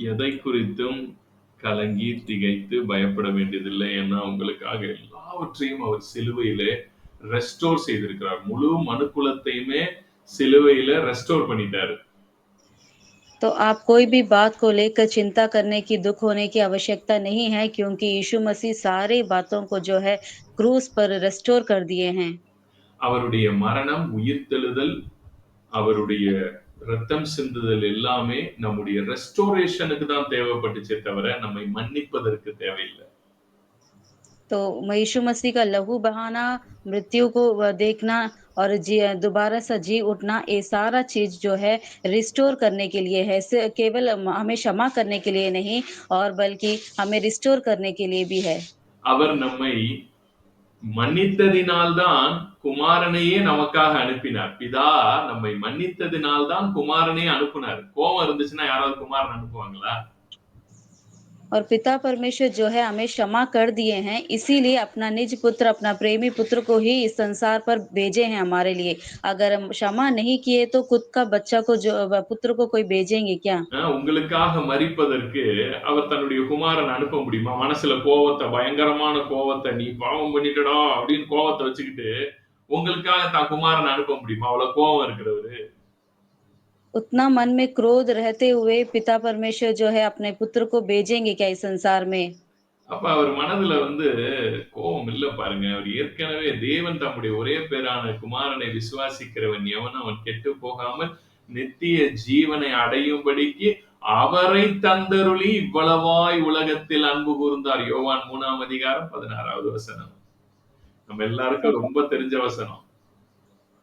எதைக் குறித்தும் கலங்கி, திகைத்து பயப்பட வேண்டியதில்லை. ஏன்னா, உங்களுக்காக எல்லாவற்றையும் அவர் சிலுவையிலே ரெஸ்டோர் செய்திருக்கிறார். முழு மனுக்குலத்தையுமே சிலுவையில ரெஸ்டோர் பண்ணிட்டாரு. तो आप कोई भी बात को लेकर चिंता करने की, दुःख होने की आवश्यकता नहीं है क्योंकि यीशु मसीह सारी बातों को जो है क्रूस पर रेस्टोर कर दिए हैं। அவருடைய மரணம், உயிர்த்தெழுதல், அவருடைய ரத்தம் சிந்துதல் எல்லாமே நம்முடைய ரெஸ்டோரேஷனுக்கு தான் தேவைப்பட்டுச்சே தவிர, நம்மை மன்னிப்பதற்கு தேவையில்ல. तो म यीशु मसीह का लहू बहाना, मृत्यु को व देखना और जी दोबारा से जी उठना, ये सारा चीज़ जो है रिस्टोर करने के लिए है। स केवल म हमें क्षमा करने के लिए नहीं और बल्कि हमें रिस्टोर करने के लिए भी है। அவர் நம்மை மன்னித்ததினால்தான் குமாரனையே நமக்காக அனுப்பினார். பிதா நம்மை மன்னித்ததினால்தான் குமாரனே குமாரனையே அனுப்புனார். கோவம் இருந்துச்சுன்னா யாராவது குமாரன் அனுப்புவாங்களா? और पिता परमेश्वर जो है हमें क्षमा कर दिए हैं, इसीलिए अपना निज पुत्र, अपना प्रेमी पुत्र को ही इस संसार पर भेजे हैं हमारे लिए। अगर हम क्षमा नहीं किए तो खुद का बच्चा को जो व पुत्र को कोई भेजेंगे क्या? அ உங்களுக்காக மரிப்பதற்கு அவர் தன்னுடைய குமாரன அனுப்ப முடியுமா? மனசுல கோவத்த, பயங்கரமான கோவத்த, "நீ பாவம் பண்ணிட்டடா" அப்படின்னு கோவத்த வச்சுக்கிட்டு, உங்களுக்காக தான் குமாரன அனுப்ப முடியுமா? அவ்வளவு கோவம் இருக்கிறவரு. उतना मन में क्रोध रहते हुए पिता परमेश्वर जो है अपने पुत्र को भेजेंगे क्या इस संसार में? அப்ப அவர் மனதுல வந்து கோவம் இல்ல பாருங்க. அவர் ஏற்கனவே தேவன் தம்முடைய ஒரே பேரான குமாரனை விசுவாசிக்கிறவன் எவனும் அவன் கெட்டுப் போகாமல் நித்திய ஜீவனை அடையும்படிக்கு அவரை தந்தருளி இவ்வளவாய் உலகத்தில் அன்பு கூர்ந்தார். யோவான் 3ஆம் அதிகாரம் 16வது வசனம். நம்ம எல்லாருக்கும் ரொம்ப தெரிஞ்ச வசனம்.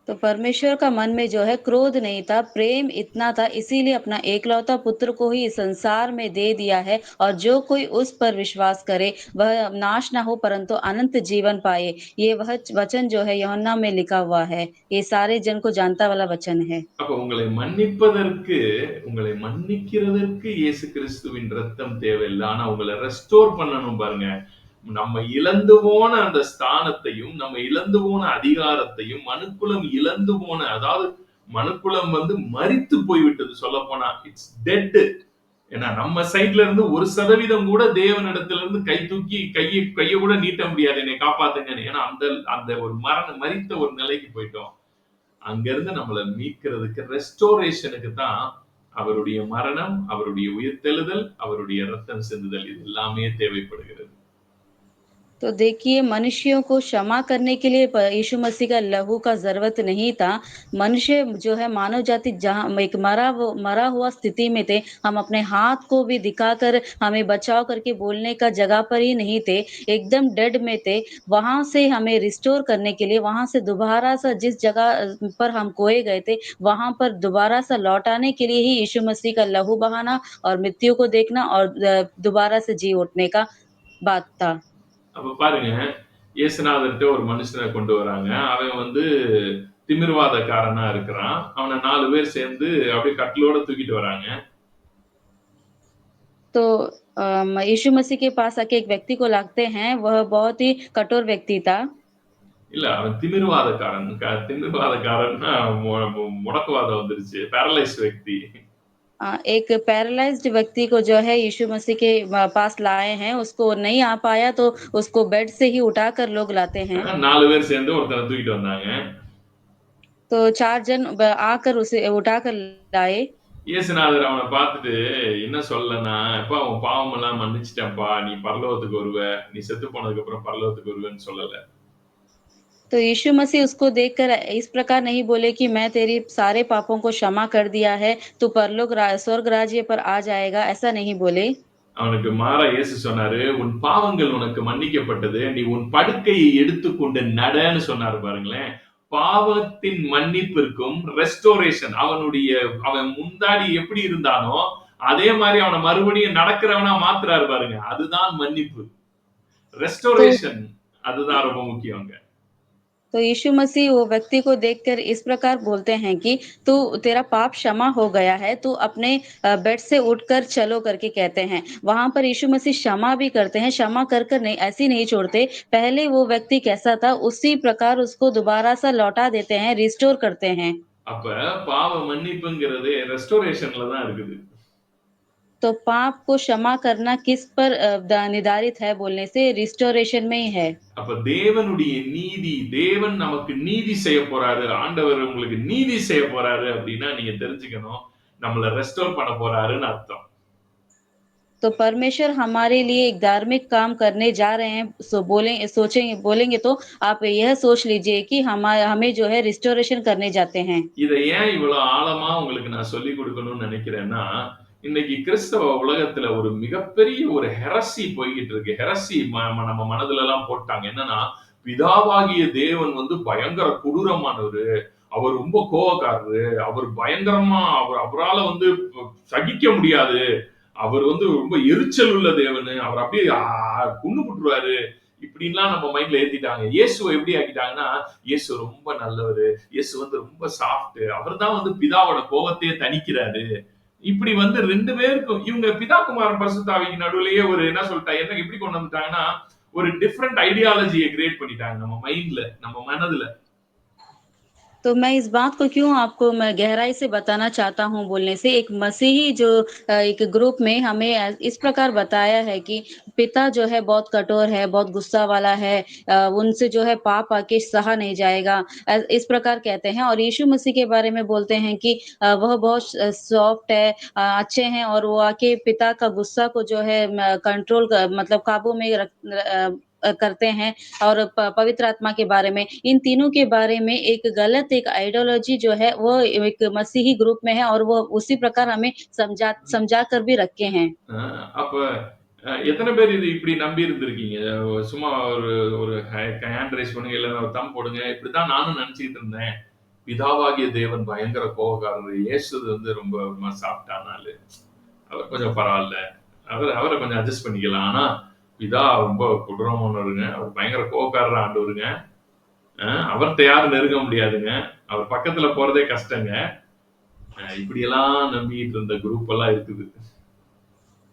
तो परमेश्वर का मन में जो है क्रोध नहीं था, प्रेम इतना था इसीलिए अपना एकलौता पुत्र को ही इस संसार में दे दिया है और जो कोई उस पर विश्वास करे, वह नाश ना हो परंतु अनंत जीवन पाए। ये वह वचन जो है यूहन्ना में लिखा हुआ है। ये सारे जन को जानता वाला वचन है। அப்ப உங்களை மன்னிப்பதற்கு, உங்களை மன்னிக்கிறதற்கு இயேசு கிறிஸ்துவின் ரத்தம் தேவையில்ல. ஆனா உங்கள ரெஸ்டோர் பண்ணணும் பாருங்க. நம்ம இழந்து போன அந்த ஸ்தானத்தையும், நம்ம இழந்து போன அதிகாரத்தையும், மனுக்குலம் இழந்து போன அதாவது மனுக்குலம் வந்து மறித்து போய்விட்டது போனா இட்ஸ் டெட். ஏன்னா நம்ம சைடுல இருந்து ஒரு சதவீதம் கூட தேவனிடத்துல இருந்து கை தூக்கி கைய கைய கூட நீட்ட முடியாது. என்னை காப்பாத்துங்கன்னு. ஏன்னா அந்த அந்த ஒரு மரண மறித்த ஒரு நிலைக்கு போயிட்டோம். அங்கிருந்து நம்மள மீட்கிறதுக்கு ரெஸ்டோரேஷனுக்கு தான் அவருடைய மரணம், அவருடைய உயிர்த்தெழுதல், அவருடைய ரத்தம் சிந்துதல் இது எல்லாமே தேவைப்படுகிறது. तो देखिए मनुष्यों को क्षमा करने के लिए यीशु मसीह का लहू का ज़रूरत नहीं था। मनुष्य जो है मानव जाति जहाँ एक मरा मरा हुआ स्थिति में थे। हम अपने हाथ को भी दिखाकर हमें बचाव करके बोलने का जगह पर ही नहीं थे। एकदम डेड में थे। वहाँ से हमें रिस्टोर करने के लिए वहाँ से दोबारा सा जिस जगह पर हम खोए गए थे, वहाँ पर दोबारा सा लौटाने के लिए ही यीशु मसीह का लहू बहाना और मृत्यु को देखना और दोबारा से जी उठने का बात था। அப்ப பாருங்க, இயேசுநாதர்ட்ட ஒரு மனுஷன கொண்டு வராங்க. அவன் வந்து திமிர்வாதக்காரனா இருக்கிறான். அவன 4 பேர் சேர்ந்து அப்படியே கட்டிலோட தூக்கிட்டு வராங்க. तो अम, यीशु मसीह के पास आके एक व्यक्ति को लाते हैं, वह बहुत ही कठोर व्यक्ति था। இல்ல அவன் திமிர்வாதக்காரன். க திமிர்வாதக்காரன்னா மொ மொ முடக்குவாதம் வந்துருச்சு. பேரலைஸ்ட் व्यक्ति. अ, एक पैरालाइज्ड व्यक्ति को जो है यीशु मसीह के व पास लाए हैं, उसको नहीं आ पाया तो उसको बेड से ही उठाकर लोग लाते हैं। 4 பேர் சேர்ந்து ஒருத்தன தூக்கிட்டு வந்தாங்க. तो 4 जन ब आकर उसे उठाकर लाए। இயேசுநாதர் அவன பார்த்துட்டு என்ன சொல்லனா, "எப்பா உன் பாவமெல்லாம் மன்னிச்சுட்டேன்ப்பா. நீ பரலோகத்துக்கு வருவ. நீ செத்து போனதுக்கு அப்புறம் பரலோகத்துக்கு வருவன்னு" சொல்லல. तो यीशु मसीह उसको देखकर इस प्रकार नहीं बोले कि मैं तेरी सारे पापों को क्षमा कर दिया है, तू परलोक रा स्वर्ग राज्य पर आ जाएगा, ऐसा नहीं बोले। அவனுக்கு மாறா இயேசு சொன்னாரு, "உன் பாவங்கள் உனக்கு மன்னிக்கப்பட்டது. நீ உன் படுக்கையை எடுத்துக்கொண்டு நடன்னு" சொன்னாரு பாருங்களேன். பாவத்தின் மன்னிப்பிற்கும் ரெஸ்டோரேஷன் அவனுடைய அவன் முந்தாடி எப்படி இருந்தானோ, அதே மாரி அவன மறுபடியும் நடக்கிறவனா மாத்துறாரு பாருங்க. அதுதான் மன்னிப்பு. ரெஸ்டோரேஷன் அதுதான் ரொம்ப முக்கியம் அங்க. तो यीशु मसीह वो व्यक्ति को देखकर इस प्रकार बोलते हैं कि तू तेरा पाप क्षमा हो गया है, तू अपने अ, बेड से उठकर चलो करके कहते हैं। वहाँ पर यीशु मसीह क्षमा भी करते हैं, क्षमा कर कर नहीं ऐसे ही नहीं छोड़ते। पहले वो व्यक्ति कैसा था, उसी प्रकार उसको दोबारा से लौटा देते हैं, रिस्टोर करते हैं। அப்ப பாவ மன்னிப்புங்கிறது ரெஸ்டோரேஷன்ல தான் இருக்குது. तो पाप को क्षमा करना किस पर अ, द निर्धारित है बोलने से रिस्टोरेशन में ही है। அப்ப தேவனுடைய நீதி தேவன் நமக்கு நீதி செய்ய போறாரு ஆண்டவர் உங்களுக்கு நீதி செய்ய போறாரு அப்படின்னா நீங்க தெரிஞ்சுக்கணும் நம்மள ரெஸ்டோர் பண்ண போறாருன்னு அர்த்தம் तो परमेश्वर हमारे लिए एक धार्मिक काम करने जा रहे हैं सो बोले सोचेंगे बोलेंगे तो आप यह सोच लीजिए कि हमा हमें जो है रिस्टोरेशन करने जाते हैं। இதை ஏன் இவ்வளவு ஆழமா உங்களுக்கு நான் சொல்லி கொடுக்கணும்னு நினைக்கிறேன்னா இன்னைக்கு கிறிஸ்தவ உலகத்துல ஒரு மிகப்பெரிய ஒரு ஹெரசி போய்கிட்டு இருக்கு ஹெரசி நம்ம மனதுல எல்லாம் போட்டாங்க. என்னன்னா பிதாவாகிய தேவன் வந்து பயங்கர கொடூரமானவரு. அவர் ரொம்ப கோவக்காரரு. அவர் பயங்கரமா அவர் அவரால வந்து சகிக்க முடியாது. அவர் வந்து ரொம்ப எரிச்சல் உள்ள தேவனு. அவர் அப்படியே குண்ணு புட்டுருவாரு இப்படின்லாம் நம்ம மைண்ட்ல ஏத்திட்டாங்க. இயேசுவை எப்படி ஆக்கிட்டாங்கன்னா இயேசு ரொம்ப நல்லவர். இயேசு வந்து ரொம்ப சாஃப்ட் அவர் தான் வந்து பிதாவோட கோபத்தையே தணிக்கிறாரு. இப்படி வந்து ரெண்டு பேருக்கும் இவங்க பிதா குமாரன் பரிசுத்தாவிக்கு நடுவுலயே ஒரு என்ன சொல்லிட்டா என்ன எப்படி கொண்டு வந்துட்டாங்கன்னா ஒரு டிஃப்ரெண்ட் ஐடியாலஜியை கிரியேட் பண்ணிட்டாங்க. நம்ம மைண்ட்ல நம்ம மனதுல. तो मैं इस बात को क्यों आपको मैं गहराई से बताना चाहता हूँ बोलने से? एक मसीही जो एक ग्रुप में हमें इस प्रकार बताया है कि पिता जो है बहुत कठोर है, बहुत गुस्सा वाला है उनसे जो है पाप आके सहा नहीं जाएगा। इस प्रकार कहते हैं और यीशु मसीह के बारे में बोलते हैं कि वह बहुत सॉफ्ट है अच्छे हैं और वो आके पिता का गुस्सा को जो है कंट्रोल मतलब काबू में रख करते हैं और पवित्र आत्मा के बारे में इन तीनों के बारे में एक गलत एक आइडियोलॉजी जो है वो एक मसीही ग्रुप में है और वो उसी प्रकार हमें समझा समझा कर भी रखे हैं அப்ப எத்தனை பேர் இது இப்படி நம்பி இருந்திருக்கீங்க சும்மா ஒரு ஒரு ஹேண்ட் ரைஸ் பண்ணுங்க இல்ல ஒரு தம் போடுங்க இப்படிதான் நானும் நினைச்சிட்டு இருந்தேன் பிதாவாகிய தேவன் பயங்கர கோபக்காரர் இயேசு வந்து ரொம்ப சாப்பிட்டானாலு அவர் கொஞ்சம் பரவாயில்ல அவர் அவரை கொஞ்சம் அட்ஜஸ்ட் பண்ணிக்கலாம் ஆனா இதா ரொம்ப கொடூரமானவருங்க அவர் பயங்கர கோவக்காரர் ஆண்டவருங்க அவர்கிட்ட யாரும் நெருங்க முடியாதுங்க அவர் பக்கத்துல போறதே கஷ்டங்க இப்படியெல்லாம் நம்பிட்டு இருந்த குரூப் எல்லாம் இருக்குது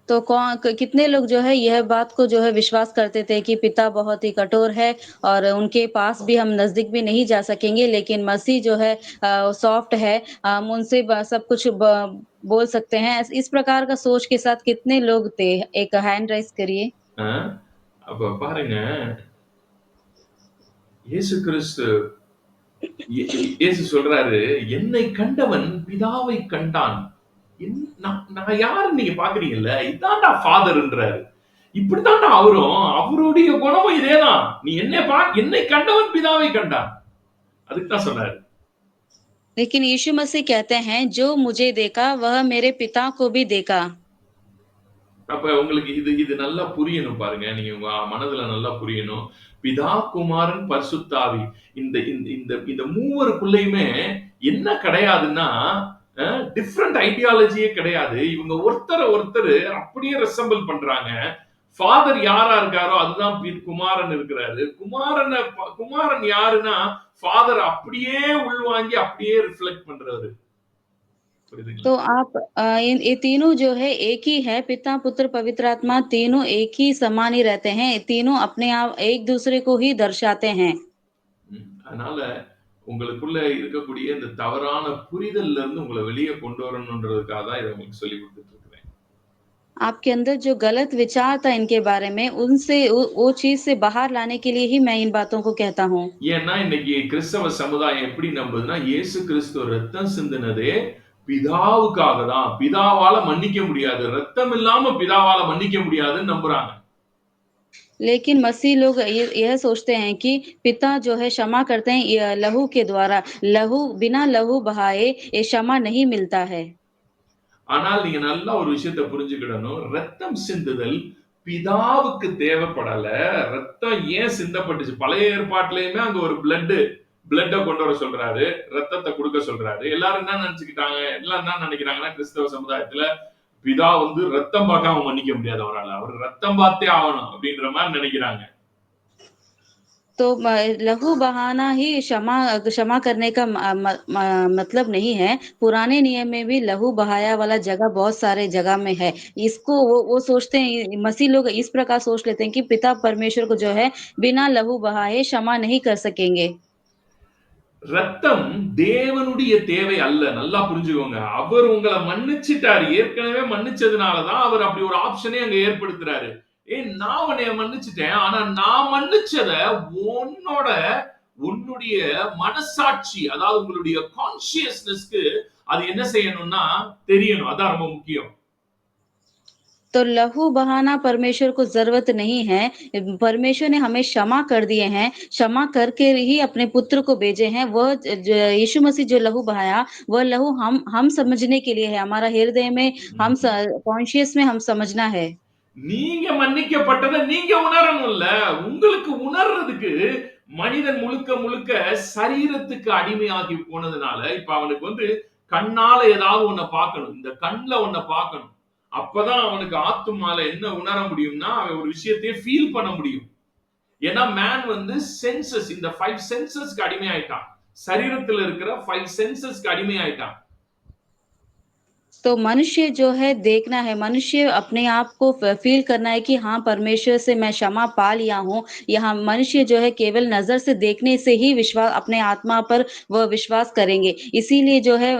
तो कौन कितने लोग जो है यह बात को जो है विश्वास करते थे कि पिता बहुत ही कठोर है और उनके पास भी हम नजदीक भी नहीं जा सकेंगे लेकिन मसीह जो है सॉफ्ट है हम उनसे सब कुछ बोल सकते हैं इस प्रकार का सोच के साथ कितने लोग थे एक हैंड राइज करिए அப்ப பாருங்க இயேசு கிறிஸ்து இயேசு சொல்றாரு என்னை கண்டவன் பிதாவை கண்டான் நான் யாரு நீங்க பாக்குறீங்கல்ல இதான்டா ஃபாதர்ன்றாரு இப்படித்தான்டா அவரும் அவருடைய குணமும் இதேதான் நீ என்ன பா என்னை கண்டவன் பிதாவை கண்டான் அதுக்கு தான் சொன்னாரு लेकिन यीशु मसीह कहते हैं जो मुझे देखा वह मेरे पिता को भी देखा அப்ப உங்களுக்கு இது இது நல்லா புரியணும் பாருங்க. நீங்க உங்க மனதுல நல்லா புரியணும். பிதா குமாரன் பரிசுத்தாவி. இந்த இந்த இந்த மூவருக்குள்ளயுமே என்ன கிடையாதுன்னா டிஃப்ரெண்ட் ஐடியாலஜியே கிடையாது. இவங்க ஒருத்தரை ஒருத்தர் அப்படியே ரெசம்பிள் பண்றாங்க. ஃபாதர் யாரா இருக்காரோ அதுதான் குமாரன் இருக்கிறாரு. குமாரனை குமாரன் யாருன்னா ஃபாதர் அப்படியே உள்வாங்கி அப்படியே ரிஃப்ளெக்ட் பண்றாரு तो आप इन ये तीनों जो है एक ही है पिता पुत्र पवित्र आत्मा तीनों एक ही समान ही रहते हैं तीनों अपने आप एक दूसरे को ही दर्शाते हैं அதனால உங்களுக்குள்ள இருக்கக்கூடிய இந்த தவறான புரிதல்ல இருந்து உங்களை வெளியே கொண்டு வரணுன்றதுக்காக தான் இதை உங்களுக்கு சொல்லி கொடுத்துட்டு இருக்கிறேன் आपके अंदर जो गलत विचार था इनके बारे में उनसे वो चीज से बाहर लाने के लिए ही मैं इन बातों को कहता हूँ ஏன்னா இன்னைக்கு கிறிஸ்தவ சமுதாயம் எப்படி நம்புதுன்னா இயேசு கிறிஸ்துவ ரத்தம் சிந்தினதே பிதாவுக்காக தான் பிதாவால மன்னிக்க முடியாது ரத்தம் இல்லாம பிதாவால மன்னிக்க முடியாதுன்னு நம்புறாங்க लेकिन मसीह लोग यह सोचते हैं कि पिता जो है क्षमा करते हैं लहू के द्वारा लहू बिना लहू बहाए ये क्षमा नहीं मिलता है ஆனால் நீங்க நல்லா ஒரு விஷயத்த புரிஞ்சுக்கிடணும் ரத்தம் சிந்துதல் பிதாவுக்கு தேவைப்படல ரத்தம் ஏன் சிந்தப்பட்டுச்சு பழைய ஏற்பாட்டிலயுமே அங்க ஒரு பிளட் பிளட்டை கொண்டு வர சொல்றாரு ரத்தத்தை கொடுக்க சொல்றாரு எல்லாரும் என்ன நினைச்சுக்கிட்டாங்க எல்லாம் என்ன நினைக்கிறாங்கன்னா கிறிஸ்தவ சமுதாயத்துல பிதா வந்து ரத்தம் பார்க்காம மன்னிக்க முடியாது அவரால் அவர் ரத்தம் பார்த்தே ஆகணும் அப்படின்ற மாதிரி நினைக்கிறாங்க तो लहू बहाना ही क्षमा क्षमा करने का म, म, म, मतलब नहीं है पुराने नियम में भी लहू बहाया वाला जगह बहुत सारे जगह में है इसको वो वो सोचते हैं मसीह लोग इस प्रकार सोच लेते हैं कि पिता परमेश्वर को जो है बिना लहू बहाए क्षमा नहीं कर सकेंगे ரத்தம் தேவனுடைய தேவை அல்ல. நல்லா புரிஞ்சுக்கோங்க. அவர் உங்களை மன்னிச்சிட்டாரு. ஏற்கனவே மன்னிச்சதுனாலதான் அவர் அப்படி ஒரு ஆப்ஷனே அங்க ஏற்படுத்துறாரு. ஏ நான் உன்னைய மன்னிச்சிட்டேன். ஆனா நான் மன்னிச்சத உன்னோட உன்னுடைய மனசாட்சி அதாவது உங்களுடைய கான்சியஸ்னஸ்க்கு அது என்ன செய்யணும்னா தெரியணும். அதான் ரொம்ப முக்கியம். तो लहू बहाना परमेश्वर को जरूरत नहीं है परमेश्वर ने हमें क्षमा कर दिए हैं क्षमा करके ही अपने पुत्र को भेजे हैं वह ज- यीशु मसीह जो लहू बहाया वह लहू हम हम समझने के लिए है हमारा हृदय में हम कॉन्शियस में हम समझना है நீங்க மன்னிக்கப்பட்டதை நீங்க உணரணும்ல உங்களுக்கு உணர்றதுக்கு மனிதன் முழுக்க முழுக்க சரீரத்துக்கு அடிமையாகி போனதுனால இப்ப அவனுக்கு வந்து கண்ணால ஏதாவது ஒன்ன பார்க்கணும் இந்த கண்ல ஒன்ன பார்க்கணும் அப்பதான் அவனுக்கு ஆத்துமால என்ன உணர முடியும்னா அவன் ஒரு விஷயத்தையே ஃபீல் பண்ண முடியும். ஏன்னா மேன் வந்து சென்சஸ் இந்த ஃபைவ் சென்சஸ்க்கு அடிமையாயிட்டான். சரீரத்தில் இருக்கிற ஃபைவ் சென்சஸ்க்கு அடிமையாயிட்டான். तो मनुष्य जो है देखना है। मनुष्य अपने आप को फील करना है कि हाँ परमेश्वर से मैं क्षमा पा लिया हूँ। यहाँ मनुष्य जो है केवल नज़र से देखने से ही विश्वास अपने आत्मा पर वह विश्वास करेंगे। इसीलिए जो है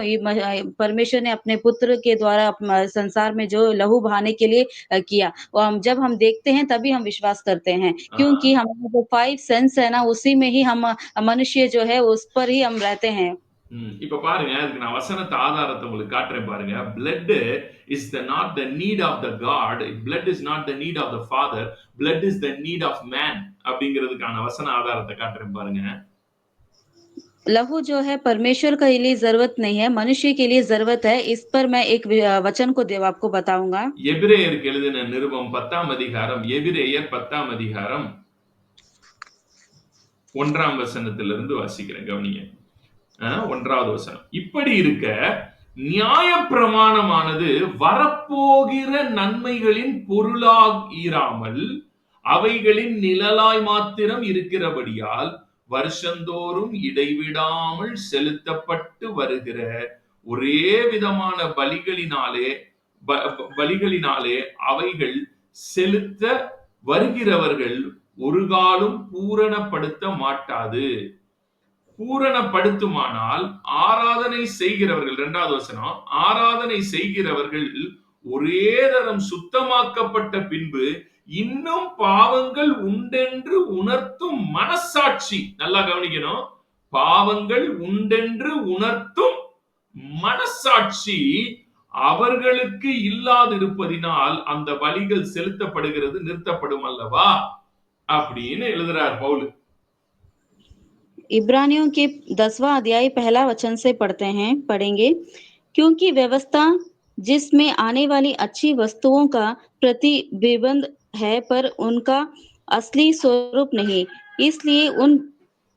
परमेश्वर ने अपने पुत्र के द्वारा संसार में जो लहू बहाने के लिए किया। और हम जब हम देखते हैं तभी हम विश्वास करते हैं। क्योंकि हमारा जो फाइव सेंस है ना उसी में ही हम मनुष्य जो है उस पर ही हम रहते हैं। இப்ப பாருங்க அதுக்கு நான் வசனத்தை ஆதாரத்தை உங்களுக்கு காட்டுறேன் பாருங்க blood is the not the need of the god blood is not the need of the father blood is the need of man அப்படிங்கிறதுக்கான வசன ஆதாரத்தை காட்டுறேன் பாருங்க लहू जो है परमेश्वर के लिए जरूरत नहीं है मनुष्य के लिए जरूरत है इस पर मैं एक वि- वचन को देव आपको बताऊंगा எபிரேயருக்கு எழுதின நிருபம் பத்தாம் அதிகாரம் எபிரேயர் பத்தாம் அதிகாரம் ஒன்றாம் வசனத்திலிருந்து வாசிக்கிறேன் கவனிங்க அஹ், ஒன்றாவது வசனம். இப்படி இருக்க நியாய பிரமாணமானது வரப்போகிற நன்மைகளின் பொருளாயிராமல் அவைகளின் நிழலாய் மாத்திரம் இருக்கிறபடியால் வருஷந்தோறும் இடைவிடாமல் செலுத்தப்பட்டு வருகிற ஒரே விதமான பலிகளினாலே பலிகளினாலே அவைகள் செலுத்த வருகிறவர்கள் ஒரு காலும் பூரணப்படுத்த மாட்டாது. பூரணப்படுத்துமானால் ஆராதனை செய்கிறவர்கள் இரண்டாவது வசனம் ஆராதனை செய்கிறவர்கள் ஒரே தரம் சுத்தமாக்கப்பட்ட பின்பு இன்னும் பாவங்கள் உண்டென்று உணர்த்தும் மனசாட்சி. நல்லா கவனிக்கணும். பாவங்கள் உண்டென்று உணர்த்தும் மனசாட்சி அவர்களுக்கு இல்லாதிருப்பதினால் அந்த வழிகள் செலுத்தப்படுகிறது நிறுத்தப்படும் அல்லவா? அப்படின்னு எழுதுறார் பவுலு. इब्रानियों के दसवां अध्याय पहला वचन से पढ़ते हैं, पढ़ेंगे। क्योंकि व्यवस्था जिसमें आने वाली अच्छी वस्तुओं का प्रतिबिंब है, पर उनका असली स्वरूप नहीं। इसलिए उन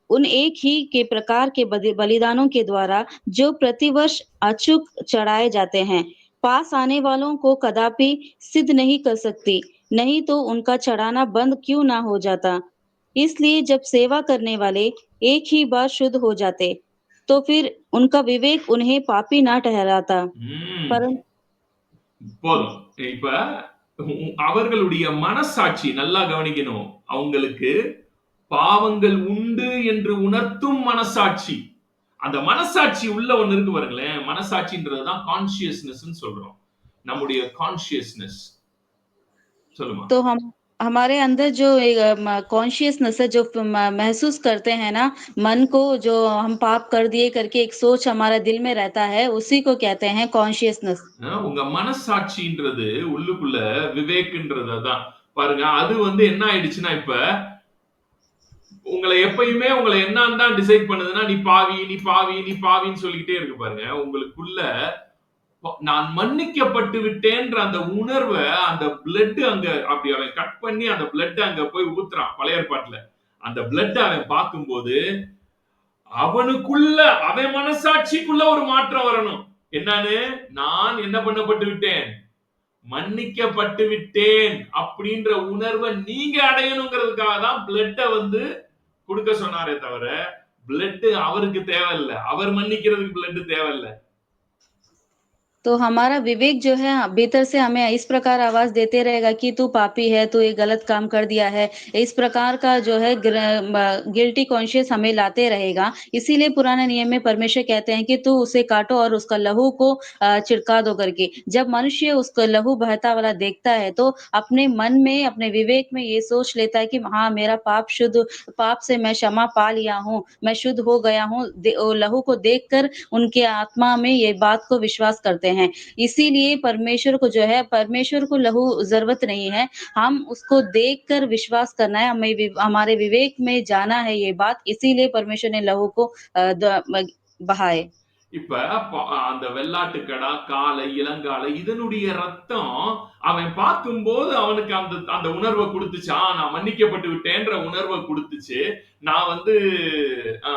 उन एक ही के प्रकार के बलिदानों के द्वारा जो प्रतिवर्ष अचूक चढ़ाए जाते हैं, पास आने वालों को कदापि सिद्ध नहीं कर सकती। नहीं तो उनका चढ़ाना बंद क्यों ना हो जाता? इसलिए जब सेवा करने वाले एक ही बार शुद्ध हो जाते तो फिर उनका विवेक उन्हें पापी ना ठहराता ம், परंतु போதும் இப்ப உ- அவர்களுடைய மனசாட்சி நல்லா கவனிக்கணும் அவங்களுக்கு பாவங்கள் உண்டு என்று உணர்த்தும் மனசாட்சி அந்த மனசாட்சி உள்ள ஒண்ணு இருக்கு பாருங்களேன் மனசாட்சின்றதுதான் கான்சியஸ்னஸ் சொல்றோம் நம்முடைய கான்சியஸ்னஸ் சொல்லுமா तो हम हमारे अंदर जो कॉन्शियसनेस है जो म- महसूस करते हैं ना मन को जो हम पाप कर दिए करके एक सोच हमारा दिल में रहता है उसी को कहते हैं कॉन्शियसनेस அஹ் உங்க மனசாட்சின்றது உள்ளுக்குள்ள விவேக்ன்றது அதான் பாருங்க அது வந்து என்ன ஆயிடுச்சுன்னா இப்ப உங்களை எப்பயுமே உங்களை என்னன்னு தான் டிசைட் பண்ணுதுன்னா நீ பாவி நீ பாவி நீ பாவின்னு சொல்லிக்கிட்டே இருக்கு பாருங்க உங்களுக்குள்ள ப- நான் மன்னிக்கப்பட்டு விட்டேன்ற அந்த உணர்வை அந்த பிளட் அங்க அப்படி அவன் கட் பண்ணி அந்த பிளட் அங்க போய் ஊத்துறான் பழைய ஏற்பாட்டுல. அந்த பிளட் அவன் பார்க்கும்போது அவனுக்குள்ள அவன் மனசாட்சிக்குள்ள ஒரு மாற்றம் வரணும். என்னன்னு? நான் என்ன பண்ணப்பட்டு விட்டேன் மன்னிக்கப்பட்டு விட்டேன் அப்படின்ற உணர்வை நீங்க அடையணுங்கிறதுக்காக தான் பிளட்டை வந்து கொடுக்க சொன்னாரே தவிர பிளட் அவருக்கு தேவையில்லை. அவர் மன்னிக்கிறதுக்கு பிளட் தேவையில்லை. तो हमारा विवेक जो है भीतर से हमें इस प्रकार आवाज़ देते रहेगा कि तू पापी है, तू ये गलत काम कर दिया है। इस प्रकार का जो है गिल्टी कॉन्शियस हमें लाते रहेगा। इसीलिए पुराने नियम में परमेश्वर कहते हैं कि तू उसे काटो और उसका लहू को छिड़का दो करके। जब मनुष्य उसका लहू बहता वाला देखता है तो अपने मन में, अपने विवेक में ये सोच लेता है कि हाँ, मेरा पाप शुद्ध पाप से मैं क्षमा पा लिया हूँ, मैं शुद्ध हो गया हूँ। लहू को देखकर उनके आत्मा में ये बात को विश्वास करते हैं। इसीलिए परमेश्वर को जो है परमेश्वर को लहू ज़रूरत नहीं है। हम उसको देखकर विश्वास करना है, हमें वि हमारे विवेक में जाना है ये बात, इसीलिए परमेश्वर ने लहू को अ, द म बहाए। இப்ப ப அந்த வெள்ளாட்டுக்கடா, காளை, இளங்காளை இதனுடைய ரத்தம் அவன் பார்க்கும்போது அவனுக்கு அந்த அந்த உணர்வ குடுத்துச்சு. ஆ நான் மன்னிக்கப்பட்டு விட்டேன்ற உணர்வ குடுத்துச்சு. நான் வந்து அ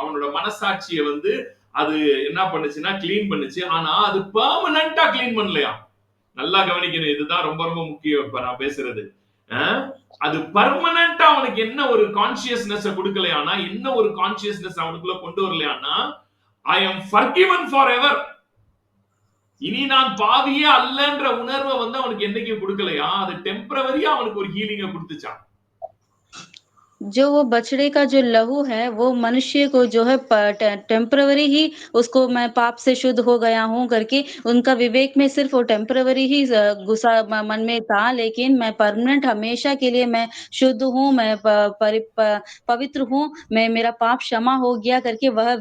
அவனோட மனசாட்சிய வந்து அது என்ன பண்ணுச்சுன்னா கிளீன் பண்ணுச்சு. ஆனா அது பெர்மனண்டா கிளீன் பண்ணலையா நல்லா கவனிக்கணும். இதுதான் ரொம்ப ரொம்ப முக்கியம் இப்ப நான் பேசுறது. அது பர்மனண்டா அவனுக்கு என்ன ஒரு கான்சியஸ்னஸ் கொடுக்கலையானா என்ன ஒரு கான்ஷியஸ்னஸ் அவனுக்குள்ள கொண்டு வரலையானா, ஐ எம் ஃபர்கிவன் ஃபாரெவர். இனி நான் பாவியே அல்லன்ற உணர்வை வந்து அவனுக்கு என்னைக்கும் கொடுக்கலையா அது டெம்பரவரியா அவனுக்கு ஒரு ஹீலிங்க கொடுத்துச்சான் जो वो बछड़े का जो लहू है, वो मनुष्य को जो है प टे टेम्परेरी ही उसको मैं पाप से शुद्ध हो गया हूँ करके उनका विवेक में सिर्फ़ वो टेम्परेरी ही गुस्सा मन में था, लेकिन मैं परमानेंट हमेशा के लिए मैं शुद्ध हूँ, मैं परि पवित्र हूँ, मैं मेरा पाप क्षमा हो गया करके वह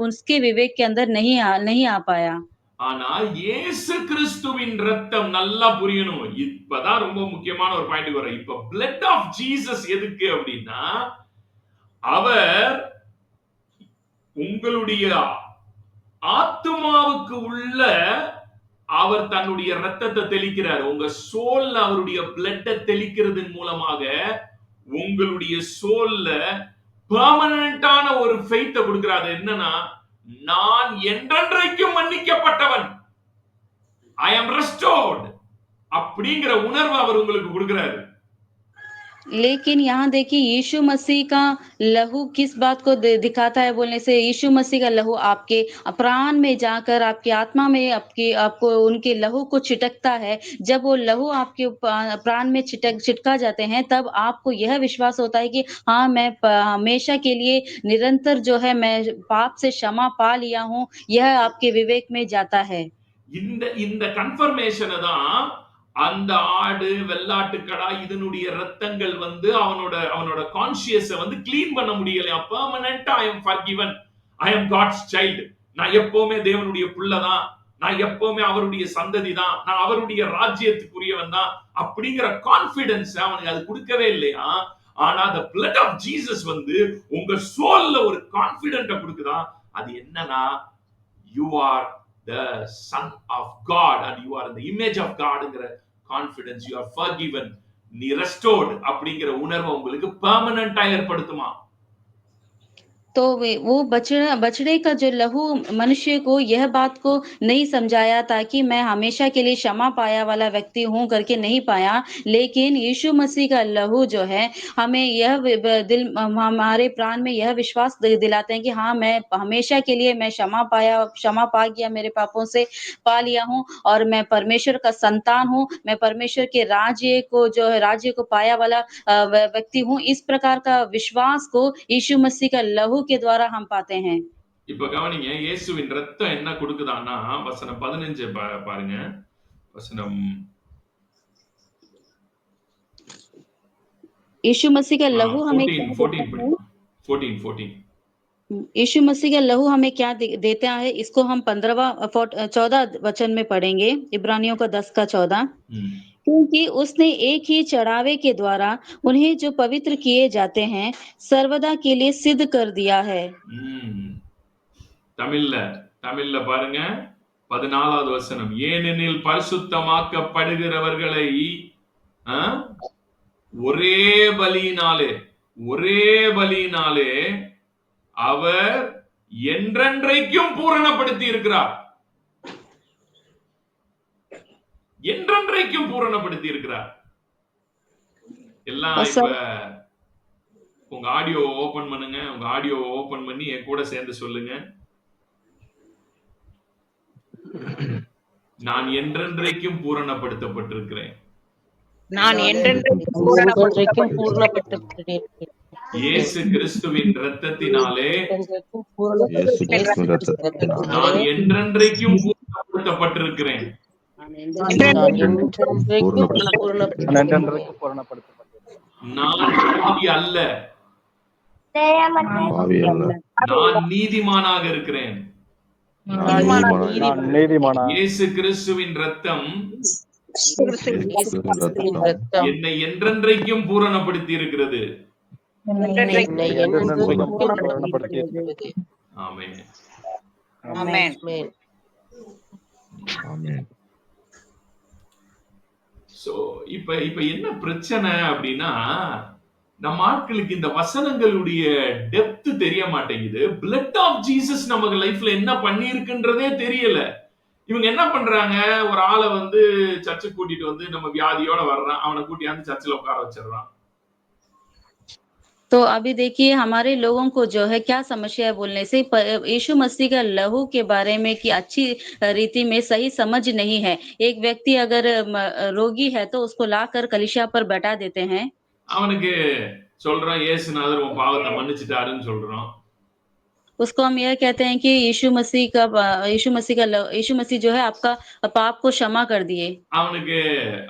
उसके विवेक के अंदर नहीं आ नहीं आ पाया। ஆனா இயேசு கிறிஸ்துவின் ரத்தம் நல்லா புரியணும். இப்பதான் ரொம்ப முக்கியமான ஒரு பாயிண்ட் வரும் இப்ப பிளட் ஆஃப் ஜீசஸ் எதுக்கு அப்படின்னா, அவர் உங்களுடைய ஆத்துமாவுக்கு உள்ள அவர் தன்னுடைய ரத்தத்தை தெளிக்கிறார். உங்க சோல்ல அவருடைய பிளட்ட தெளிக்கிறதன் மூலமாக உங்களுடைய சோல்ல பெர்மனன்ட்டான ஒரு ஃபெய்த்தை கொடுக்கிறார் அது என்னன்னா, நான் என்றென்றைக்கும் மன்னிக்கப்பட்டவன். ஐ அம் ரெஸ்டோர்ட் அப்படிங்கிற உணர்வு அவர் உங்களுக்கு கொடுக்கிறாரு लेकिन यहाँ देखिए यीशु मसीह का लहू किस बात को दि दिखाता है बोलने से यीशु मसीह का लहू आपके प्राण में जाकर आपकी आत्मा में आपकी आपको उनके लहू को छिटकता है। जब वो लहू आपके प प्राण में छिटक छिटका जाते हैं तब आपको यह विश्वास होता है कि हाँ, मैं प हमेशा के लिए निरंतर जो है मैं पाप से क्षमा पा लिया हूँ, यह आपके विवेक में जाता है। இந்த இந்த கன்ஃபர்மேஷன தான் அந்த ஆடு, வெள்ளாட்டுக்கடா இதனுடைய ரத்தங்கள் வந்து அவனோட அவனோட கான்சியஸ வந்து கிளீன் பண்ண முடியல பெர்மனண்டா I for forgiven. I am God's child. நான் எப்பவுமே தேவனுடைய புள்ள தான். நான் எப்பவுமே அவருடைய சந்ததி தான். நான் அவருடைய ராஜ்யத்துக்குரியவன் தான். அப்படிங்கிற கான்பிடன்ஸ் அவனுக்கு அது கொடுக்கவே இல்லையா ஆனா த பிளட் ஆஃப் ஜீசஸ் வந்து உங்க சோல்ல ஒரு கான்ஃபிடென்ட்ட கொடுக்குதா அது என்னன்னா, you are the son of God and you are the image of காடுங்கிற confidence you are are நீ ரெஸ்டோர்டு அப்படிங்கிற உணர்வை உங்களுக்கு பெர்மனன்ட்டா ஏற்படுத்துமா? तो वे बछड़ा बछड़े का जो लहू मनुष्य को यह बात को नहीं समझाया ताकि मैं हमेशा के लिए क्षमा पाया वाला व्यक्ति हूँ करके नहीं पाया। लेकिन यीशु मसीह का लहू जो है हमें यह दिल हमारे प्राण में यह विश्वास दिलाते हैं कि हाँ, मैं हमेशा के लिए मैं क्षमा पाया क्षमा पा गया मेरे पापों से पा लिया हूँ और मैं परमेश्वर का संतान हूँ। मैं परमेश्वर के राज्य को जो है राज्य को पाया वाला व्यक्ति हूँ। इस प्रकार का विश्वास को यीशु मसीह का लहू के द्वारा हम पाते हैं। இப்ப கவனிங்க இயேசுவின் ரத்தம் என்ன கொடுக்குதான்னா வசனம் 15 பா- பாருங்க வசனம் यीशु मसीह का ஆ, लहू हमें 14 क्या 14 देता पढ़ी है? 14 14 यीशु मसीह का लहू हमें क्या दे, देता है इसको हम पंद्रहवा चौदह वचन में पढ़ेंगे इब्रानियों का दस का चौदह ம். क्योंकि उसने एक ही चढ़ावे के द्वारा उन्हें जो पवित्र किए जाते हैं सर्वदा के लिए सिद्ध कर दिया है ம். தமிழ்ல தமிழ்ல பாருங்க பதினாலாவது வசனம் ஏனெனில் பரிசுத்தமாக்கப்படுகிறவர்களை ஆ, ஒரே பலியினாலே ஒரே பலியினாலே அவர் என்றென்றைக்கும் பூரணப்படுத்தி இருக்கிறார் என்றென்றைக்கும் பூரணப்படுத்தி இருக்கிறார். எல்லாம் இப்ப உங்க ஆடியோ ஓபன் பண்ணுங்க. உங்க ஆடியோ ஓபன் பண்ணி என் கூட சேர்ந்து சொல்லுங்க. நான் என்றென்றைக்கும் பூரணப்படுத்தப்பட்டிருக்கிறேன். நான் என்றென்றைக்கும் பூரணப்படுத்தப்பட்டிருக்கிறேன். இயேசு கிறிஸ்துவின் இரத்தத்தினாலே நான் என்றென்றைக்கும் பூரணப்படுத்தப்பட்டிருக்கிறேன். நான் நீதிமானாக இருக்கிறேன். இயேசு கிறிஸ்துவின் ரத்தம் என்னை என்றென்றைக்கும் பூரணப்படுத்தி இருக்கிறது என்னை என்றென்றைக்கும் பூரணப்படுத்தி ஸோ இப்போ இப்போ என்ன பிரச்சனை அப்படின்னா நம்ம ஆட்களுக்கு இந்த வசனங்களுடைய டெப்த் தெரிய மாட்டேங்குது. பிளட் ஆஃப் ஜீசஸ் நமக்கு லைஃப்ல என்ன பண்ணியிருக்குன்றதே தெரியல. இவங்க என்ன பண்றாங்க? ஒரு ஆளை வந்து சர்ச்சுக்கு கூட்டிட்டு வந்து நம்ம வியாதியோட வர்றான். அவனை கூட்டியாந்து சர்ச்சில் உட்கார வச்சிடறான். तो अभी देखिए हमारे लोगों को जो है क्या समस्या है बोलने से प- यीशु मसीह का लहू के बारे में कि अच्छी रीति में सही समझ नहीं है एक व्यक्ति अगर म, रोगी है तो उसको लाकर कलिशा पर बैठा देते हैं அவனுக்கு சொல்றான் ஏசுநாதர் உன் பாவத்தை மன்னிச்சிட்டாருன்னு சொல்றான் उसको हम यह कहते हैं कि यीशु मसीह का यीशु मसीह का लहू- यीशु मसीह जो है आपका पाप को क्षमा कर दिए அவனுக்கு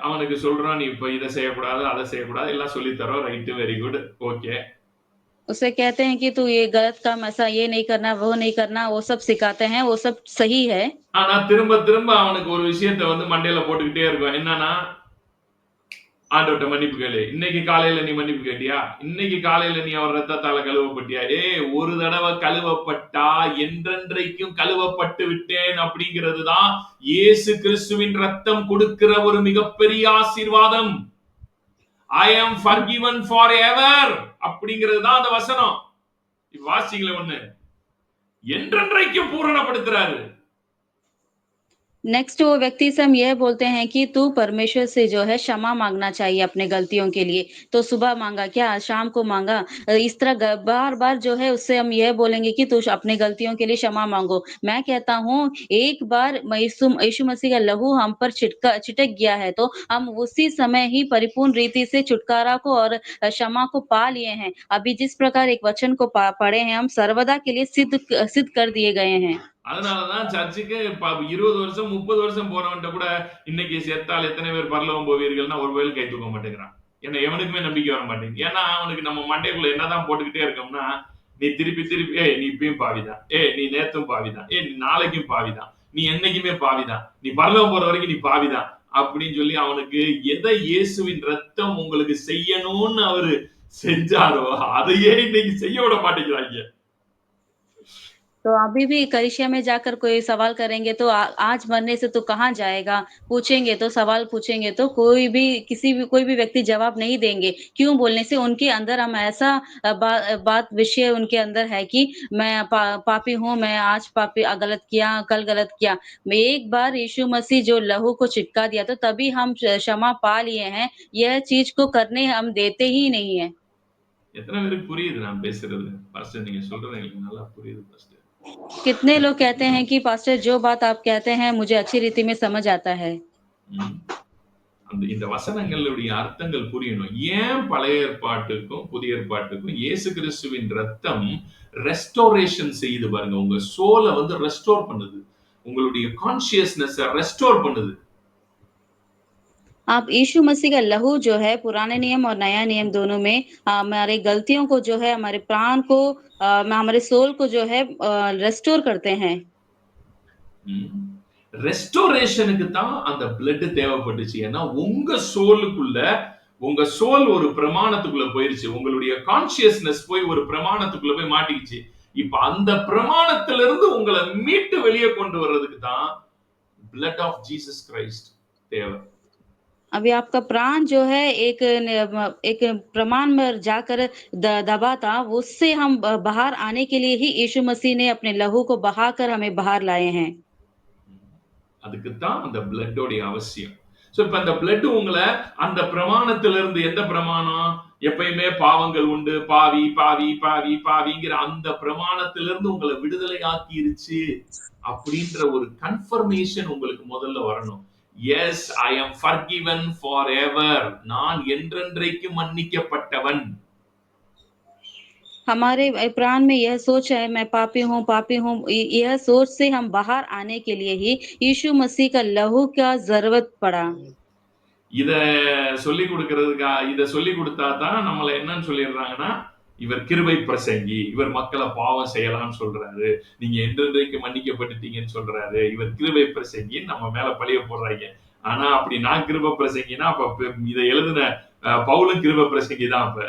அவனுக்கு சொல்றான் நீ இப்ப இதை செய்யக்கூடாது அதை செய்யக்கூடாது எல்லாம் சொல்லித் தரோம் ரைட்டு வெரி குட் ஓகே उसे कहते हैं कि तू ये गलत काम ऐसा ये नहीं करना वो नहीं करना वो सब सिखाते हैं वो सब सही है ஆனா திரும்ப திரும்ப அவனுக்கு ஒரு விஷயத்த வந்து மண்டையில போட்டுக்கிட்டே இருக்கும் என்னன்னா ஆண்டவட்ட மன்னிப்பு கேளு. இன்னைக்கு காலையில நீ மன்னிப்பு கேட்டியா? இன்னைக்கு காலையில நீ அவர் ரத்தத்தால கழுவப்பட்டியா? ஏ ஒரு தடவை கழுவப்பட்டா என்றென்றைக்கும் கழுவப்பட்டு விட்டேன் அப்படிங்கிறது தான் இயேசு கிறிஸ்துவின் ரத்தம் கொடுக்கிற ஒரு மிகப்பெரிய ஆசீர்வாதம். I am forgiven for ever அப்படிங்கிறது தான் அந்த வசனம். வாசிங்களே ஒண்ணு. என்றென்றைக்கும் பூரணப்படுத்துறாரு. नेक्स्ट वो व्यक्ति से हम यह बोलते हैं कि तू परमेश्वर से जो है क्षमा मांगना चाहिए अपने गलतियों के लिए। तो सुबह मांगा, क्या शाम को मांगा? इस तरह बार बार जो है उससे हम यह बोलेंगे कि तू अपने गलतियों के लिए क्षमा मांगो। मैं कहता हूँ, एक बार यीशु मसीह का लहू हम पर छिटका, छिटक गया है तो हम उसी समय ही परिपूर्ण रीति से छुटकारा को और क्षमा को पा लिए हैं। अभी जिस प्रकार एक वचन को पढ़े हैं, हम सर्वदा के लिए सिद्ध सिद्ध कर दिए गए हैं। அதனாலதான் சர்ச்சுக்கு ப- இருபது வருஷம் முப்பது வருஷம் போறவன்ட்ட கூட இன்னைக்கு செத்தால் எத்தனை பேர் பரலவம் போவீர்கள்னா ஒரு வயல் கை தூக்க மாட்டேங்கிறான். ஏன்னா எவனுக்குமே நம்பிக்கை வர மாட்டேங்குது. ஏன்னா அவனுக்கு நம்ம மண்டைக்குள்ள என்னதான் போட்டுக்கிட்டே இருக்கோம்னா நீ திருப்பி திருப்பி ஏய் நீ இப்பயும் பாவிதான். ஏய் நீ நேத்தும் பாவிதான். ஏய் நீ நாளைக்கும் பாவிதான். நீ என்னைக்குமே பாவிதான். நீ பரலவம் போற வரைக்கும் நீ பாவிதான். அப்படின்னு சொல்லி அவனுக்கு எதை இயேசுவின் ரத்தம் உங்களுக்கு செய்யணும்னு அவரு செஞ்சாரோ அதையே இன்னைக்கு செய்ய விட மாட்டேங்கிறாங்க. तो अभी भी कलिसिया में जाकर कोई सवाल करेंगे तो आ, आज मरने से तो कहाँ जाएगा पूछेंगे तो सवाल पूछेंगे तो कोई भी किसी भी कोई भी व्यक्ति जवाब नहीं देंगे क्यों बोलने से उनके अंदर हम ऐसा अ, बा, बात विषय उनके अंदर है कि मैं पा, पापी हूँ मैं आज पापी अ, गलत किया कल गलत किया मैं एक बार यीशु मसीह जो लहू को चिटका दिया तो तभी हम क्षमा पा लिए हैं यह चीज को करने हम देते ही नहीं है எத்தனை பேருக்கு புரியுது நான் பேசுறது பாஸ்டர் நீங்க சொல்றது எனக்கு நல்லா புரியுது பாஸ்டர் कितने लोग कहते हैं कि पास्टर जो बात आप कहते हैं मुझे अच्छी रीति में समझ आता है ம். அந்த இந்த வசனங்களுடைய அர்த்தங்கள் புரியணும் ஏன் பழைய ஏற்பாட்டுக்கும் புதிய ஏற்பாட்டுக்கும் இயேசு கிறிஸ்துவின் ரத்தம் ரெஸ்டோரேஷன் செய்யுது பாருங்க உங்க சோலை வந்து ரெஸ்டோர் பண்ணுது உங்களுடைய கான்சியஸ்னஸ் ரெஸ்டோர் பண்ணுது आप यीशु मसीह का लहू जो है पुराने नियम और नया नियम दोनों में अ, हमारे गलतियों को जो है हमारे प्राण को अ, हमारे सोल को जो है रेस्टोर करते हैं ரெஸ்டோரேஷனுக்கு தான் அந்த பிளட் தேவைப்பட்டுச்சு ஏன்னா உங்க சோலுக்குள்ள உங்க சோல் ஒரு பிரமாணத்துக்குள்ள போயிருச்சு உங்களுடைய கான்சியஸ்னஸ் போய் ஒரு பிரமாணத்துக்குள்ள போய் மாட்டிக்கிச்சு இப்ப அந்த பிரமாணத்துல இருந்து உங்களை மீட்டு வெளியே கொண்டு வர்றதுக்கு தான் பிளட் ஆஃப் ஜீசஸ் கிரைஸ்ட் தேவை अभी आपका प्राण जो है एक न- एक प्रमाण में जाकर द- दबा था उससे हम ब- बाहर आने के लिए ही यीशु मसीह ने अपने लहू को बहाकर हमें बाहर लाए हैं அதுக்கு தான் அந்த பிளட்டோடைய அவசியம் சோ இப்ப அந்த பிளட் உங்களை அந்த பிரமாணத்திலிருந்து எந்த பிரமாணம் எப்பயுமே பாவங்கள் உண்டு பாவி பாவி பாவி பாவிங்கிற அந்த பிரமாணத்திலிருந்து உங்களை விடுதலை ஆக்கிருச்சு அப்படின்ற ஒரு கன்ஃபர்மேஷன் உங்களுக்கு முதல்ல வரணும் yes I am forgiven forever நான் என்றென்றைக்கு மன்னிக்கப்பட்டவன் हमारे प्राण में यह सोच है मैं पापी हूँ पापी हूँ य- यह सोच से हम बाहर आने के लिए ही यीशु मसीह का लहू का जरूरत पड़ा இத சொல்லி கொடுக்கறதுக்கா இத சொல்லி கொடுத்தா தான் நம்மள என்னன்னு சொல்லிடுறாங்கன்னா இவர் கிருபை பிரசங்கி இவர் மக்களை பாவம் செய்யலாம்னு சொல்றாரு. நீங்க என்றென்றைக்கு மன்னிக்கப்பட்டுட்டீங்கன்னு சொல்றாரு. இவர் கிருபை பிரசங்கின்னு நம்ம மேல பழிய போடுறாங்க. ஆனா அப்படி நான் கிருப பிரசங்கினா அப்ப இதை எழுதின அஹ், பவுலும் கிருப பிரசங்கி தான் அப்ப.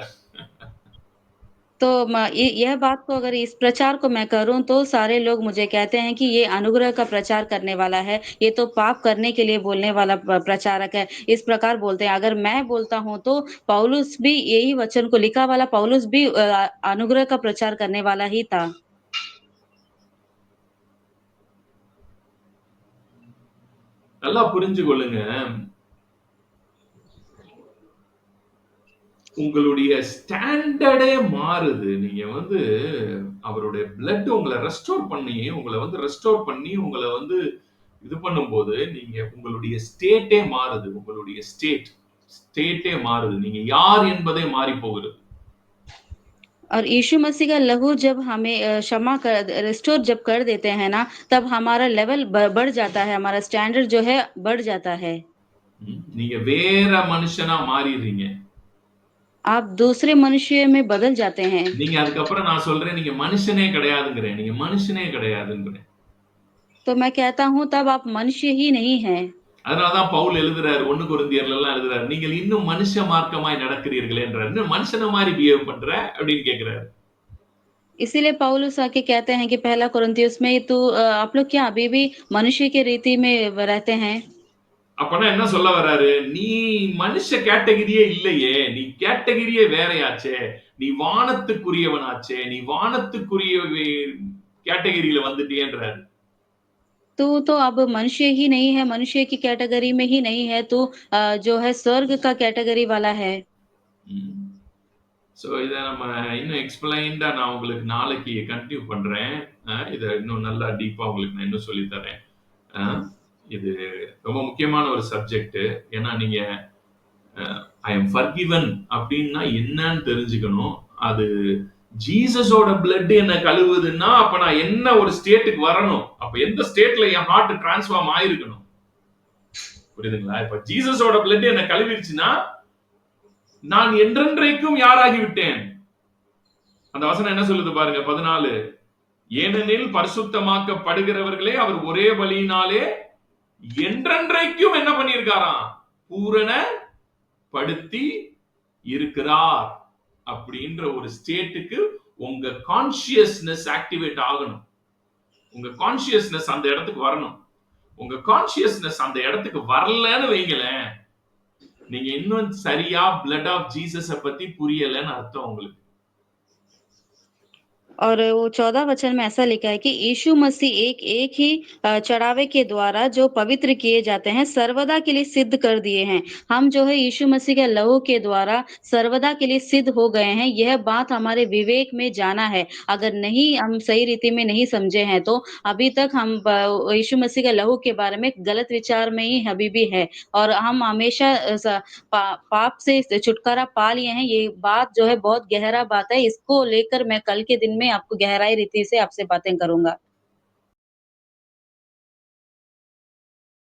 तो म- ये- यह बात को अगर इस प्रचार को मैं करूं तो सारे लोग मुझे कहते हैं कि ये अनुग्रह का प्रचार करने वाला है ये तो पाप करने के लिए बोलने वाला प- प्रचारक है इस प्रकार बोलते हैं अगर मैं बोलता हूं तो पौलुस भी यही वचन को लिखा वाला पौलुस भी अ, अनुग्रह का प्रचार करने वाला ही था நல்லா புரிஞ்சு கொள்ளுங்க உங்களுடைய ஸ்டாண்டர்டே மாறுது நீங்க வந்து அவருடைய பிளட் உங்களை ரெஸ்டோர் பண்ணி உங்களை வந்து ரெஸ்டோர் பண்ணி உங்களை வந்து இது பண்ணும்போது நீங்க உங்களுடைய ஸ்டேட்டே மாறுது உங்களுடைய ஸ்டேட் ஸ்டேட்டே மாறுது நீங்க யார் என்பதே மாறி போகிறது और यीशु मसीह का लहू जब हमें अ, क्षमा कर रिस्टोर जब कर देते हैं ना तब हमारा लेवल ब- बढ़ जाता है हमारा स्टैंडर्ड जो है बढ़ जाता है ம், நீங்க வேற மனுஷனா மாறிடுறீங்க आप दूसरे मनुष्य में बदल जाते हैं நீங்க அதுக்கப்புறம் நான் சொல்றேன் நீங்க மனுஷனே கிடையாதுங்கிறேன் நீங்க மனுஷனே கிடையாதுங்கிறேன் तो मैं कहता हूँ तब आप मनुष्य ही नहीं हैं அதனாலதான் பவுல் எழுதுறாரு ஒண்ணு குருந்தியர்ல எல்லாம் எழுதுறாரு நீங்கள் இன்னும் மனுஷ மார்க்கமாய் நடக்கிறீர்களே என்றார் இன்னும் மனுஷன மாதிரி பிஹேவ் பண்ற அப்படின்னு கேக்குறாரு इसीलिए पौलुस आके कहते हैं कि पहला कुरिन्थियुस में तो अ, आप लोग क्या अभी भी मनुष्य के रीति में रहते हैं அப்பனா என்ன சொல்ல வர்றாரு நீ மனுஷ கேட்டகிரியே இல்லையே நீ கேட்டகிரியே வேறையாச்சே நீ வானத்துக்குரியவனாச்சே நீ வானத்துக்குரிய கேட்டகிரியில வந்துட்டியன்றாரு तू तो अब मनुष्य ही नहीं है मनुष्य की कैटेगरी में ही नहीं है तू अ, जो है स्वर्ग का कैटेगरी वाला है ஸோ இதை நம்ம இன்னும் எக்ஸ்பிளைன்டா நான் உங்களுக்கு நாளைக்கு கண்டினியூ பண்றேன் அஹ் இதை இன்னும் நல்லா டீப்பா உங்களுக்கு நான் இன்னும் சொல்லித் தரேன் அஹ் இது ரொம்ப முக்கியமான ஒரு சப்ஜெக்ட் ஏன்னா நீங்க ஐ எம் ஃபர்கிவன் அப்படின்னா என்னன்னு தெரிஞ்சுக்கணும். அது ஜீசஸோட பிளட் என்ன கழுவுதுன்னா அப்ப நான் என்ன ஒரு ஸ்டேட்டுக்கு வரணும்? அப்ப எந்த ஸ்டேட்ல என் ஹார்ட் டிரான்ஸ்ஃபார்ம் ஆயிருக்கணும்? புரியுதுங்களா? இப்ப ஜீசஸோட பிளட் என்ன கழுவிருச்சுன்னா நான் என்றென்றைக்கும் யாராகி விட்டேன். அந்த வசனம் என்ன சொல்லுது பாருங்க பதினாலு. ஏனெனில் பரிசுத்தமாக்கப்படுகிறவர்களே அவர் ஒரே வழியினாலே என்றென்றைக்கும் என்ன பண்ணியிருக்காராம்? பூரண படுத்தி இருக்கிறார் அப்படின்ற ஒரு ஸ்டேட்டுக்கு உங்க கான்சியஸ்னஸ் ஆக்டிவேட் ஆகணும். உங்க கான்சியஸ்னஸ் அந்த இடத்துக்கு வரணும். உங்க கான்சியஸ்னஸ் அந்த இடத்துக்கு வரலன்னு வைங்களேன் நீங்க இன்னும் சரியா பிளட் ஆஃப் ஜீசஸ பத்தி புரியலன்னு அர்த்தம் உங்களுக்கு. और वो चौदह वचन में ऐसा लिखा है कि यीशु मसीह एक एक ही चढ़ावे के द्वारा जो पवित्र किए जाते हैं, सर्वदा के लिए सिद्ध कर दिए हैं। हम जो है यीशु मसीह के लहू के द्वारा सर्वदा के लिए सिद्ध हो गए हैं। यह बात हमारे विवेक में जाना है। अगर नहीं, हम सही रीति में नहीं समझे हैं तो अभी तक हम यीशु मसीह के लहू के बारे में गलत विचार में ही अभी भी है। और हम हमेशा पाप से छुटकारा पा लिए हैं। ये बात जो है बहुत गहरा बात है। इसको लेकर मैं कल के दिन में आपको गहराई रीति से आपसे बातें करूँगा।